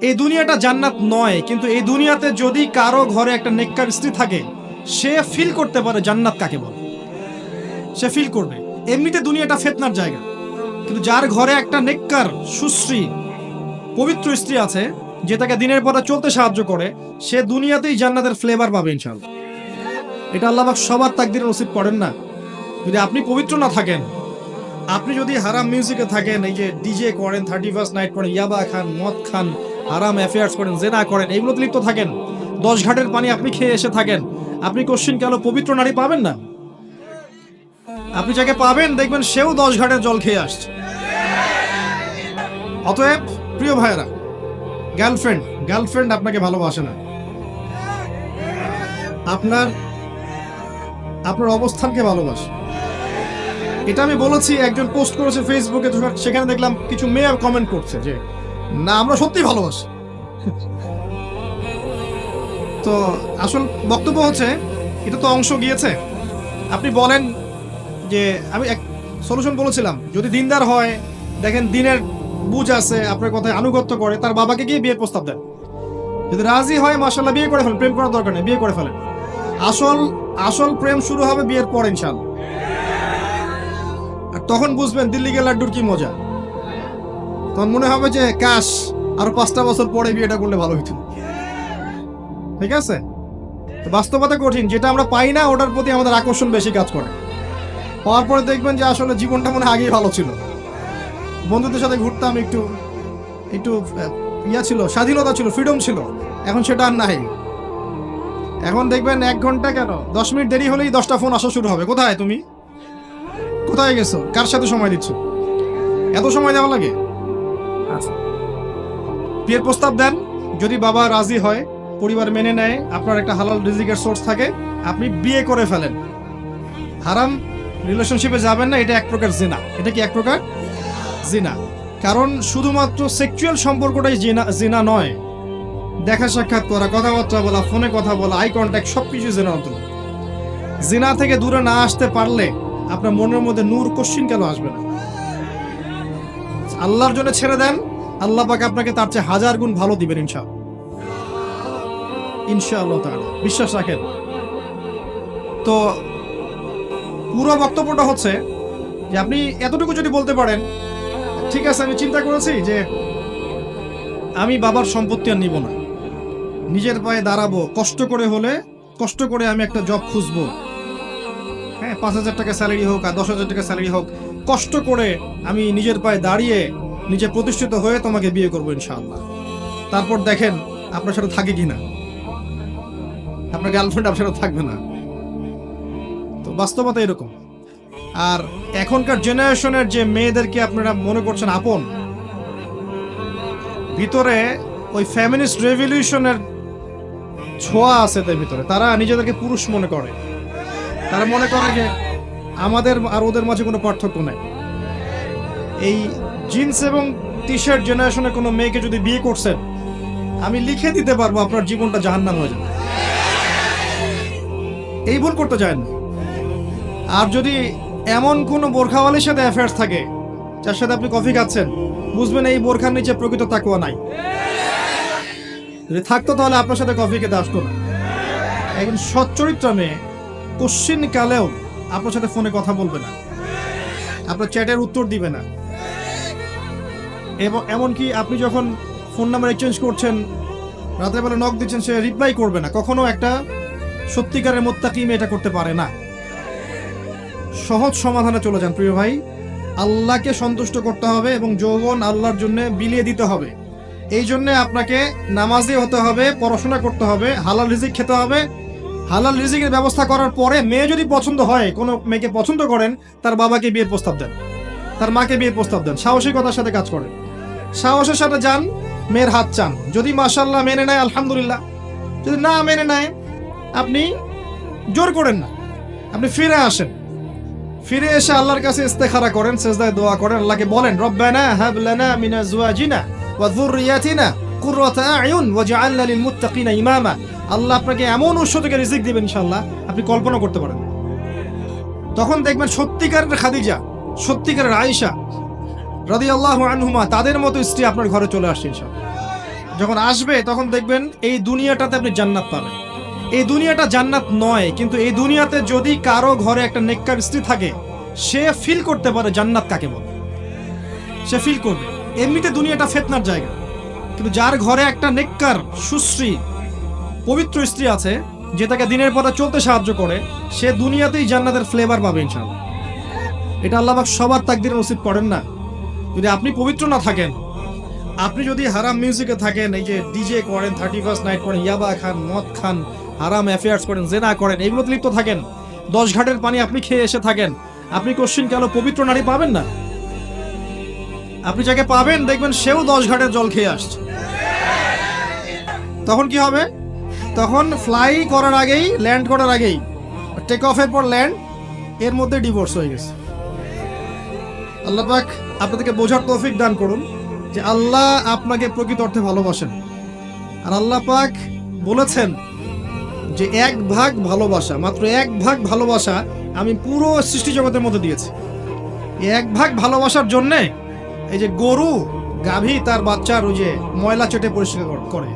এই দুনিয়াটা জান্নাত নয়, কিন্তু এই দুনিয়াতে যদি কারও ঘরে একটা নেককার স্ত্রী থাকে, সে ফিল করতে পারে জান্নাত কাকে বলে। সে ফিল করবে। এমনিতে দুনিয়াটা ফেতনার জায়গা। কিন্তু যার ঘরে একটা নেককার, সুশ্রী, পবিত্র স্ত্রী আছে, যে তাকে দিনের পরে চলতে সাহায্য করে, সে দুনিয়াতেই জান্নাতের ফ্লেভার পাবে ইনশাল্লাহ এটা আল্লাহ সবার তাকদির নসিব করেন না। যদি আপনি পবিত্র না থাকেন, আপনি যদি হারাম মিউজিকে থাকেন, এই যে ডিজে করেন থার্টি ফার্স্ট নাইট করেন ইয়াবা খান, মদ খান হারাম অ্যাফেয়ার্স করেন, জেনা করেন এইগুলোতে লিপ্ত থাকেন। দশ ঘাটের পানি আপনি খেয়ে এসে থাকেন। আপনি কোশ্চিন কেন পবিত্র নারী পাবেন না? আপনি যাকে পাবেন, দেখবেন সেও দশ ঘাটের জল খেয়ে আসছে। অতএব, প্রিয় ভাইয়েরা গার্লফ্রেন্ড গার্লফ্রেন্ড আপনাকে ভালোবাসে না। আপনার আপনার অবস্থানকে ভালোবাসে। এটা আমি বলেছি, একজন পোস্ট করেছে ফেসবুকে সেখানে দেখলাম কিছু মেয়ে কমেন্ট করছে যে না, আমরা সত্যি ভালোবাসি। তো আসল বক্তব্য হচ্ছে, এটা তো অংশ গিয়েছে। আপনি বলেন যে, আমি এক সলিউশন বলেছিলাম, যদি দিনদার হয়, দেখেন দিনের বুঝ আছে, আপনার কথায় আনুগত্য করে, তার বাবাকে গিয়ে বিয়ের প্রস্তাব দেন। যদি রাজি হয় মাসাল্লাহ বিয়ে করে ফেলেন, প্রেম করার দরকার নেই, বিয়ে করে ফেলেন। আসল আসল প্রেম শুরু হবে বিয়ের পর ইনশাল আর তখন বুঝবেন দিল্লি গে লাড্ডুর কি মজা। তখন মনে হবে যে, কাশ, আরও পাঁচটা বছর পরে বিয়েটা করলে ভালো হইতো। ঠিক আছে? তো বাস্তবতা কঠিন। যেটা আমরা পাই না, ওটার প্রতি আমাদের আকর্ষণ বেশি কাজ করে। পাওয়ার পরে দেখবেন যে, আসলে জীবনটা মনে আগেই ভালো ছিল। বন্ধুদের সাথে ঘুরতাম, একটু একটু ইয়া ছিল, স্বাধীনতা ছিল, ফ্রিডম ছিল। এখন সেটা আর নাই। এখন দেখবেন এক ঘণ্টা কেন? দশ মিনিট দেরি হলেই দশটা ফোন আসা শুরু হবে। কোথায় তুমি? কোথায় গেছো? কার সাথে সময় দিচ্ছ? এত সময় দেওয়া লাগে? বিয়ের প্রস্তাব দেন। যদি বাবা রাজি হয়, পরিবার মেনে নেয়, আপনার একটা হালাল রিজিকের সোর্স থাকে, আপনি বিয়ে করে ফেলেন। হারাম রিলেশনশিপে যাবেন না, এটা এক প্রকার জিনা। এটা কি এক প্রকার? জিনা। কারণ শুধুমাত্র সেক্সুয়াল সম্পর্কটাই জিনা জিনা নয়। দেখা সাক্ষাৎ করা, কথাবার্তা বলা ফোনে কথা বলা আই কন্ট্যাক্ট সব কিছু জিনা অন্তর্ভুক্ত। জিনা থেকে দূরে না আসতে পারলে আপনার মনের মধ্যে নূর কোশ্চিন কেন আসবে না? আল্লাহর জন্য ছেড়ে দেন, আল্লাহ পাক আপনাকে তার চেয়ে হাজার গুণ ভালো দিবেন ইনশা ইনশাআল্লাহ বিশ্বাস রাখেন। তো পুরো বক্তব্যটা হচ্ছে যে আপনি এতটুকু যদি বলতে পারেন, ঠিক আছে, আমি চিন্তা করেছি যে আমি বাবার সম্পত্তি আর নিব না। নিজের পায়ে দাঁড়াবো, কষ্ট করে হলে, কষ্ট করে আমি একটা জব খুঁজবো। হ্যাঁ পাঁচ হাজার টাকা স্যালারি হোক আর দশ হাজার টাকা স্যালারি হোক কষ্ট করে আমি নিজের পায়ে দাঁড়িয়ে নিজে প্রতিষ্ঠিত হয়ে তোমাকে বিয়ে করব ইনশাআল্লাহ। তারপর দেখেন আপনার সাথে থাকে কি না। আপনার গার্লফ্রেন্ড আপনার সাথে থাকবে না। তো বাস্তবতা এরকম। আর এখনকার জেনারেশনের যে মেয়েদেরকে আপনারা মনে করছেন আপন, ভিতরে ওই ফ্যামিনিস্ট রেভলিউশনের ছোঁয়া আছে তার ভিতরে। তারা নিজেদেরকে পুরুষ মনে করে। তারা মনে করে যে আমাদের আর ওদের মাঝে কোনো পার্থক্য নাই। এই জিন্স এবং টি শার্ট জেনারেশনের কোনো মেয়েকে যদি বিয়ে করছেন, আমি লিখে দিতে পারব আপনার জীবনটা জাহান্নাম হয়ে যাবে। এই ভুল করতে যায় না। আর যদি এমন কোনো বোরখাওয়ালির সাথে অ্যাফেয়ার্স থাকে, যার সাথে আপনি কফি খাচ্ছেন, বুঝবেন এই বোরখার নিচে প্রকৃত তাকুয়া নাই। যদি থাকতো তাহলে আপনার সাথে কফি খেতে আসতো না। একজন সচ্চরিত্র মেয়ে, কোশ্চিন কালেও আপনার সাথে ফোনে কথা বলবে না। আপনার চ্যাটের উত্তর দিবে না। এবং এমনকি আপনি যখন ফোন নাম্বার এক্সচেঞ্জ করছেন বেলা নক দিচ্ছেন, সে রিপ্লাই করবে না। কখনো একটা সত্যিকারের মোত্তাকি মেয়ে এটা করতে পারে না। সহজ সমাধানে চলে যান প্রিয় ভাই। আল্লাহকে সন্তুষ্ট করতে হবে এবং যৌবন আল্লাহর জন্য বিলিয়ে দিতে হবে। এই জন্য আপনাকে নামাজি হতে হবে, পড়াশোনা করতে হবে, হালাল রিজিক খেতে হবে হালাল রিজিকের ব্যবস্থা করার পরে মেয়ে যদি পছন্দ হয়, কোনো মেয়েকে পছন্দ করেন, তার বাবাকে বিয়ের প্রস্তাব দেন। তার মাকে বিয়ের প্রস্তাব দেন। সাহসিকতার সাথে কাজ করেন। সাহসের সাথে যান, মেয়ের হাত চান। যদি মাশাল্লাহ মেনে নেয়, আলহামদুলিল্লাহ। যদি না মেনে নেয়, আপনি জোর করেন না। আপনি ফিরে আসেন। ফিরে এসে আল্লাহর কাছে ইস্তেখারা করেন, সেজদায় দোয়া করেন, আল্লাহকে বলেন, রব্বানা হাব লানা মিন আজওয়াজিনা ওয়া যুররিয়াতিনা কুররাতা আয়ুন ওয়াজআলনা লিল মুত্তাকিনা ইমামা। আল্লাহ আপনাকে এমন উৎস থেকে রিজিক দিবেন ইনশাল্লাহ আপনি কল্পনা করতে পারেন। তখন দেখবেন সত্যিকারের খাদিজা, সত্যিকারের আয়েশা রাদিয়াল্লাহু আনহুমা, তাদের মতো স্ত্রী আপনার ঘরে চলে আসছে ইনশাআল্লাহ। যখন আসবে, তখন দেখবেন এই দুনিয়াটাতে আপনি জান্নাত পাবেন। এই দুনিয়াটা জান্নাত নয়, কিন্তু এই দুনিয়াতে যদি কারও ঘরে একটা নেককার স্ত্রী থাকে, সে ফিল করতে পারে জান্নাত কাকে বলে। সে ফিল করবে। এমনিতে দুনিয়াটা ফেতনার জায়গা। কিন্তু যার ঘরে একটা নেককার, সুশ্রী পবিত্র স্ত্রী আছে যে তাকে দিনের পথে চলতে সাহায্য করে, সে দুনিয়াতেই জান্নাতের ফ্লেভার পাবে ইনশাআল্লাহ। এটা আল্লাহ সবার তাকদির নসিব করেন না। যদি আপনি পবিত্র না থাকেন, আপনি যদি হারাম মিউজিকে থাকেন, এই যে ডিজে করেন থার্টি ফার্স্ট নাইট করেন, ইয়াবা খান, মদ খান, হারাম অ্যাফেয়ার্স করেন, জেনা করেন এগুলোতে লিপ্ত থাকেন, দশ ঘাটের পানি আপনি খেয়ে এসে থাকেন, আপনি কোশ্চিন কেন পবিত্র নারী পাবেন না? আপনি যাকে পাবেন, দেখবেন সেও দশ ঘাটের জল খেয়ে আসছে। তখন কি হবে? তখন ফ্লাই করার আগেই ল্যান্ড করার আগেই টেক অফের পর ল্যান্ড এর মধ্যে ডিভোর্স হয়ে গেছে। আল্লাহ পাক আপনাদেরকে বোঝার তৌফিক দান করুন যে আল্লাহ আপনাকে প্রকৃত অর্থে ভালোবাসেন। আর আল্লাহ পাক বলেছেন যে এক ভাগ ভালোবাসা, মাত্র এক ভাগ ভালোবাসা আমি পুরো সৃষ্টি জগতের মধ্যে দিয়েছি। এক ভাগ ভালোবাসার জন্যে এই যে গরু, গাভী তার বাচ্চার ওই যে ময়লা চেটে পরিষ্কার করে,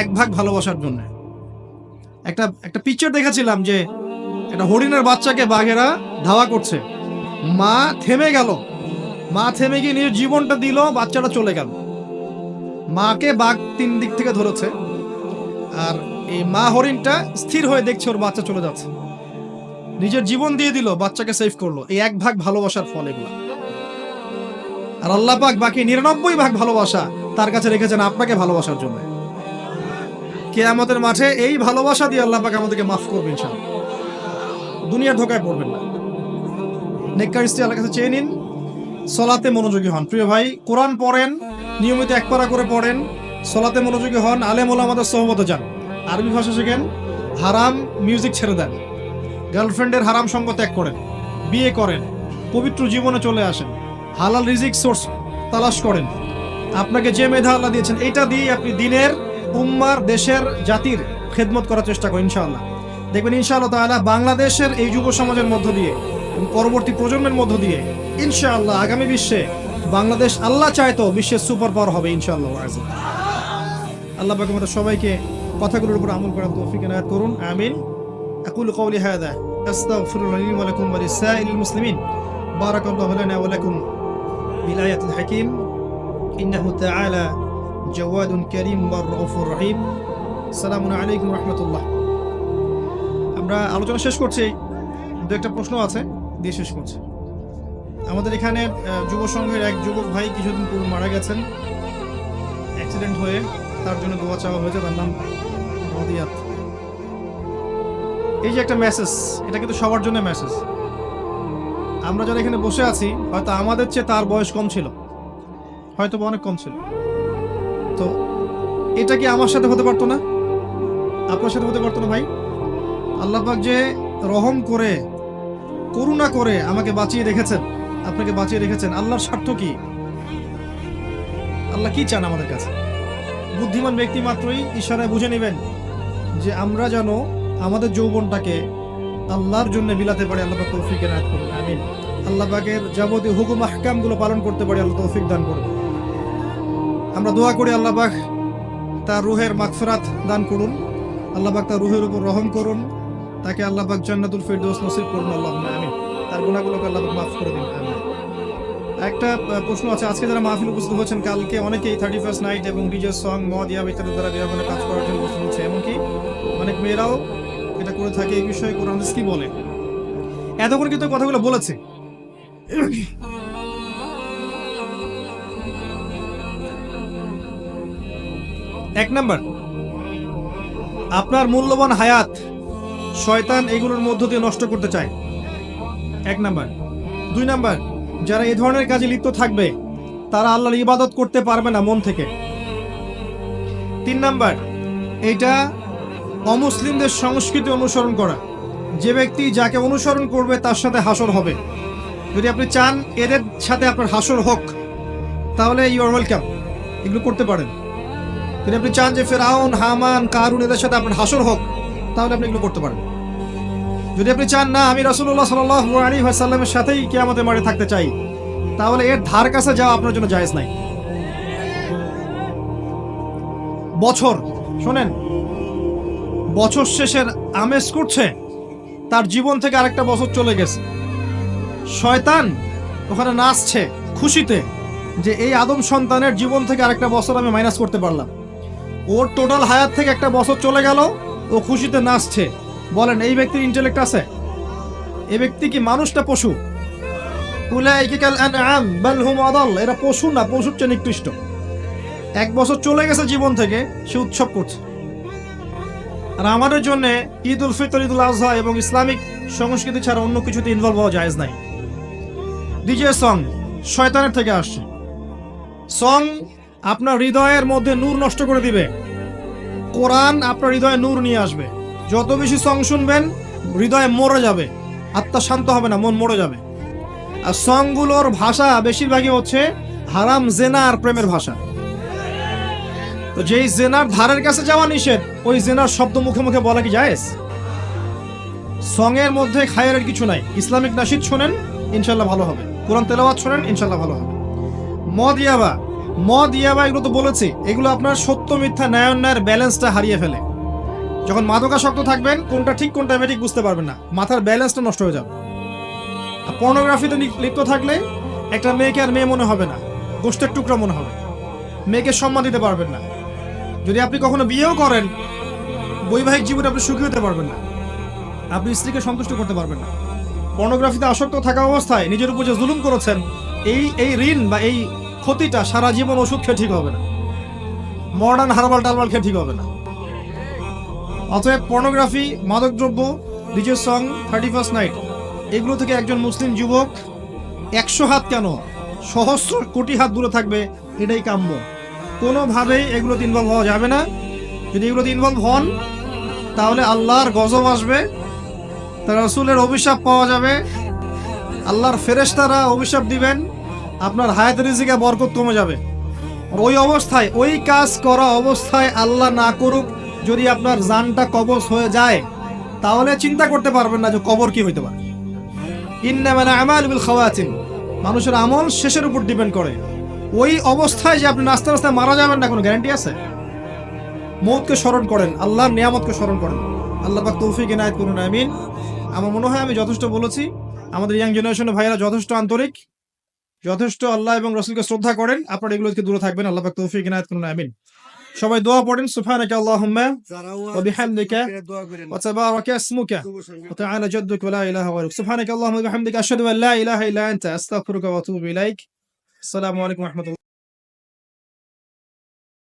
এক ভাগ ভালোবাসার জন্য। একটা একটা পিকচার দেখেছিলাম যে একটা হরিণের বাচ্চাকে বাঘেরা ধাওয়া করছে। মা থেমে গেল। মা থেমে গিয়ে নিজের জীবনটা দিল, বাচ্চাটা চলে গেল। মাকে বাঘ তিন দিক থেকে ধরেছে। আর এই মা হরিণটা স্থির হয়ে দেখছে ওর বাচ্চা চলে যাচ্ছে। নিজের জীবন দিয়ে দিল, বাচ্চাকে সেভ করল। এই এক ভাগ ভালোবাসার ফল এগুলো। আর আল্লাহ পাক বাকি নিরানব্বই ভাগ ভালোবাসা তার কাছে রেখেছেন আপনাকে ভালোবাসার জন্য। কেয়ামতের মাঠে এই ভালোবাসা দিয়ে আল্লাহ পাক আমাদেরকে মাফ করবেন ইনশাআল্লাহ। দুনিয়ার ধোকায় পড়বেন না। নেককার স্ত্রী আল্লাহর কাছে চেয়ে নিন। সলাতে মনোযোগী হন। প্রিয় ভাই, কোরআন পড়েন, নিয়মিত এক পারা করে পড়েন। সলাতে মনোযোগী হন, আলেম আমাদের সহমত যান আরবি ভাষা শেখেন, হারাম মিউজিক ছেড়ে দেন। গার্লফ্রেন্ডের হারাম সঙ্গ ত্যাগ করেন। বিয়ে করেন, পবিত্র জীবনে চলে আসেন। হালাল রিজিক সোর্স তালাশ করেন। আপনাকে যে মেধা আল্লাহ দিয়েছেন, এটা দিয়ে আপনি দিনের উম্মার দেশের জাতির খেদমত করার চেষ্টা করেন ইনশাআল্লাহ দেখবেন ইনশাআল্লাহ তাআলা বাংলাদেশের এই যুব সমাজের মধ্য দিয়ে এবং পরবর্তী প্রজন্মের মধ্য দিয়ে ইনশাআল্লাহ আগামী বিশ্বে বাংলাদেশ আল্লাহ চাইতো বিশ্বের সুপার পাওয়ার হবে ইনশাআল্লাহ আযম। আল্লাহ পাক আমাদের সবাইকে কথাগুলোর উপর আমল করার তৌফিক এনায়েত করুন আমিন أقول قولي هذا أستغفر الله لي ولكم ولسائر المسلمين بارك الله لنا ولكم بالآية الحكيم إنه تعالى জওয়াদ করিম রফুর রহিম সালাম আলাইকুম রহমতুল্লাহ আমরা আলোচনা শেষ করছি। দু একটা প্রশ্ন আছে, দিয়ে শেষ করছি। আমাদের এখানে যুব সংঘের এক যুবক ভাই কিছুদিন পূর্ব মারা গেছেন। অ্যাক্সিডেন্ট হয়ে তার জন্য দোয়া চাওয়া হয়েছে, তার নাম রদিয়াত। এই যে একটা মেসেজ এটা কিন্তু সবার জন্য মেসেজ আমরা যারা এখানে বসে আছি, হয়তো আমাদের চেয়ে তার বয়স কম ছিল। হয়তো অনেক কম ছিল। তো এটা কি আমার সাথে হতে পারতো না? আপনার সাথে হতে পারতো না ভাই? আল্লাহ পাক যে রহম করে, করুণা করে আমাকে বাঁচিয়ে রেখেছেন, আপনাকে বাঁচিয়ে রেখেছেন, আল্লাহর স্বার্থ কি? আল্লাহ কি চান আমাদের কাছে? বুদ্ধিমান ব্যক্তি মাত্রই ইশারায় বুঝে নেবেন যে আমরা যেন আমাদের যৌবনটাকে আল্লাহর জন্য বিলাতে পারি, আল্লাহ পাক তৌফিক এনায়েত করুন, আমিন। আল্লাহ যাবতীয় হুকুম, আহকামগুলো পালন করতে পারি, আল্লাহ তৌফিক দান করুন। আমরা দোয়া করি আল্লাহ পাক তার রুহের মাকফরাত দান করুন। আল্লাহ পাক তার রুহের উপর রহম করুন। তাকে আল্লাহ পাক জান্নাতুল ফিরদৌস নসিব করুন, আল্লাহ আমিন। তার গুনাহগুলোকে আল্লাহ পাক মাফ করে দিন, আমিন। একটা প্রশ্ন আছে, আজকে যারা মাহফিল উপস্থিত হয়েছেন, কালকে অনেকেই থার্টি ফার্স্ট নাইট এবং ডিজে সং মদ ইয়া ইত্যাদি দ্বারা বিভাগনে কাজ করার জন্য উপস্থিত হচ্ছে। এমনকি অনেক মেয়েরাও এটা করে থাকে। এই বিষয়ে কোরআন কি বলে? এতক্ষণ কিন্তু কথাগুলো বলেছে। এক নাম্বার। আপনার মূল্যবান হায়াত শয়তান এগুলোর মধ্য দিয়ে নষ্ট করতে চায়। এক নাম্বার। দুই নাম্বার, যারা এই ধরনের কাজে লিপ্ত থাকবে, তারা আল্লাহর ইবাদত করতে পারবে না মন থেকে। তিন নাম্বার, এটা অমুসলিমদের সংস্কৃতি অনুসরণ করা। যে ব্যক্তি যাকে অনুসরণ করবে, তার সাথে হাসর হবে। যদি আপনি চান এদের সাথে আপনার হাসর হোক, তাহলে ইউ আর ওয়েলকাম এগুলো করতে পারেন। যদি আপনি চান যে ফেরাউন, হামান, কারুন এদের সাথে আপনার হাসর হোক, তাহলে আপনি এগুলো করতে পারেন। যদি আপনি চান, না, আমি রাসুল্লাহ সাল আলী সাল্লামের সাথেই কে আমাদের মাঠে থাকতে চাই, তাহলে এর ধার কাছে যাওয়া আপনার জন্য জায়েজ নাই। বছর, শোনেন, বছর শেষের আমেজ করছে, তার জীবন থেকে আরেকটা বছর চলে গেছে। শয়তান ওখানে নাচছে খুশিতে যে এই আদম সন্তানের জীবন থেকে আরেকটা বছর আমি মাইনাস করতে পারলাম। ওর টোটাল হায়াত থেকে একটা বছর চলে গেল, ও খুশিতে নাচছে। বলেন, এই ব্যক্তির ইন্টেলেক্ট আছে? এই ব্যক্তি কি মানুষটা পশু? এরা পশু না, পশুর চেয়ে নিকৃষ্ট। এক বছর চলে গেছে জীবন থেকে, সে উৎসব করছে। আর আমাদের জন্য ঈদ উল ফিতর ঈদ উল আজহা এবং ইসলামিক সংস্কৃতি ছাড়া অন্য কিছুতে ইনভলভ হওয়া জায়েজ নাই। ডিজে সং শয়তানের থেকে আসছে। সং আপনার হৃদয়ের মধ্যে নূর নষ্ট করে দিবে। কোরআন আপনার হৃদয়ে নূর নিয়ে আসবে। যত বেশি সং শুনবেন, হৃদয়ে মরে যাবে। আত্মা শান্ত হবে না, মন মরে যাবে। আর সংগুলোর ভাষা বেশিরভাগই হচ্ছে হারাম জেনা আর প্রেমের ভাষা। তো যেই জেনার ধারের কাছে যাওয়া নিষেধ, ওই জেনার শব্দ মুখে মুখে বলা কি জায়েজ? সং এর মধ্যে খায়ের কিছু নাই। ইসলামিক নাসিদ শোনেন, ইনশাল্লাহ ভালো হবে। কোরআন তেলাওয়াত শোনেন, ইনশাল্লাহ ভালো হবে। মদ ইয়াবা মদ, ইয়াবা, এগুলো তো বলেছি। এগুলো আপনার সত্য, মিথ্যা ন্যায়ান্যায়ের ব্যালেন্সটা হারিয়ে ফেলে। যখন মাদকাসক্ত থাকবেন, কোনটা ঠিক কোনটা ঠিক বুঝতে পারবেন না। মাথার ব্যালেন্সটা নষ্ট হয়ে যাবে। পর্নোগ্রাফিতে লিপ্ত থাকলে একটা মেয়েকে আর মেয়ে মনে হবে না। গোষ্ঠের টুকরা মনে হবে। মেয়েকে সম্মান দিতে পারবেন না। যদি আপনি কখনো বিয়েও করেন, বৈবাহিক জীবনে আপনি সুখী হতে পারবেন না। আপনি স্ত্রীকে সন্তুষ্ট করতে পারবেন না। পর্নোগ্রাফিতে আসক্ত থাকা অবস্থায় নিজের উপর যে জুলুম করেছেন, এই এই ঋণ বা এই ক্ষতিটা সারা জীবন ওষুধ খেয়ে ঠিক হবে না। মডার্ন হারবাল টালবাল খেয়ে ঠিক হবে না। অতএব পর্নোগ্রাফি মাদকদ্রব্য DJ song thirty first night এগুলো থেকে একজন মুসলিম যুবক একশো হাত কেন? সহস্র কোটি হাত দূরে থাকবে, এটাই কাম্য। কোনোভাবেই এগুলোতে ইনভলভ হওয়া যাবে না। যদি এগুলোতে ইনভলভ হন, তাহলে আল্লাহর গজব আসবে, তার রসুলের অভিশাপ পাওয়া যাবে, আল্লাহর ফেরেশতারা অভিশাপ দিবেন আপনার হায়াত রিজিকে বরকত কমে যাবে। ওই অবস্থায়, ওই কাজ করা অবস্থায় আল্লাহ না করুক, যদি আপনার জানটা কবজ হয়ে যায়, তাহলে চিন্তা করতে পারবেন না যে কবর কি হইতে পারে। ইন্নামানা আমাল বিল মানুষের আমল শেষের উপর ডিপেন্ড করে। ওই অবস্থায় যে আপনি নাস্তা নাস্তায় মারা যাবেন না কোনো গ্যারান্টি আছে? মৌতকে স্মরণ করেন, আল্লাহর নিয়ামতকে স্মরণ করেন। আল্লাহ পাক তৌফিক এনায়েত করুন, আমিন। আমার মনে হয় আমি যথেষ্ট বলেছি। আমাদের ইয়াং জেনারেশনের ভাইয়েরা যথেষ্ট আন্তরিক। যথেষ্ট আল্লাহ এবং রসুলকে শ্রদ্ধা করেন। আপনারা এগুলো থেকে দূরে থাকবেন। আল্লাহ তৌফিক করুন, আমিন। সবাই দোয়া পড়েন সুফান এক ওয়া বিহামদিকা ওয়া তাবারাকা ইসমুকা ওয়া তাআলা জাদ্দুক ওয়া লা ইলাহা আল্লাহুম্মা বিহামদিকা, আশহাদু ইলাহা ইল্লা আনতা, আস্তাগফিরুকা ওয়া আতুবু ইলাইক। আসসালামু আলাইকুম ওয়া রাহমাতুল্লাহ।